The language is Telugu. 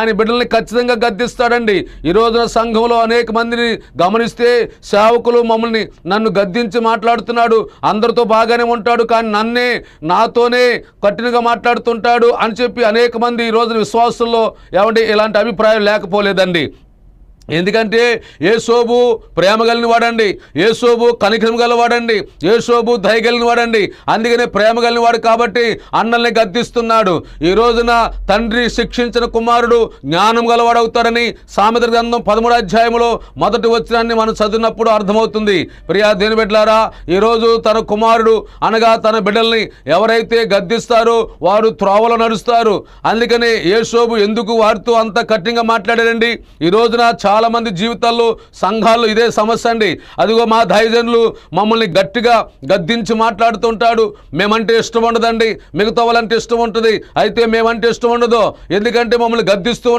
ఆయన బిడ్డల్ని ఖచ్చితంగా గద్దిస్తాడండి. ఈ రోజున సంఘంలో అనేక మందిని గమనిస్తే సేవకులు మమ్మల్ని నన్ను గద్దించి మాట్లాడుతున్నాడు. అందరితో బాగానే ఉంటాడు కానీ నన్నే నాతోనే కఠినంగా మాట్లాడుతుంటాడు అని చెప్పి అనేక మంది ఈ రోజున విశ్వాసంలో ఏమంటే ఇలాంటి అభిప్రాయం లేకపోలేదండి. ఎందుకంటే ఏసోబు ప్రేమ కలిగిన వాడండి. ఏసోబు కనికరం గల వాడండి. ఏసోబు దయ కలిగిన వాడండి. అందుకనే ప్రేమ కలిగిన వాడు కాబట్టి అన్నల్ని గద్దిస్తున్నాడు. ఈ రోజున తండ్రి శిక్షించిన కుమారుడు జ్ఞానం గలవాడవుతాడని సామెత గ్రంథం పదమూడు అధ్యాయంలో మొదటి వచ్చినాన్ని మనం చదివినప్పుడు అర్థమవుతుంది. ప్రియా దేని బిడ్డలారా ఈరోజు తన కుమారుడు అనగా తన బిడ్డల్ని ఎవరైతే గద్దిస్తారో వారు త్రోవలో నడుస్తారు. అందుకనే ఏసోబు ఎందుకు వారితో అంత కఠినంగా మాట్లాడారండి ఈ రోజున చాలా మంది జీవితాల్లో సంఘాల్లో ఇదే సమస్య అండి. అదిగో మా దైవజనులు మమ్మల్ని గట్టిగా గద్దించి మాట్లాడుతుంటాడు. మేమంటే ఇష్టం ఉండదండి. మిగతా వాళ్ళంటే ఇష్టం ఉంటుంది. అయితే మేమంటే ఇష్టం ఉండదు. ఎందుకంటే మమ్మల్ని గద్దిస్తూ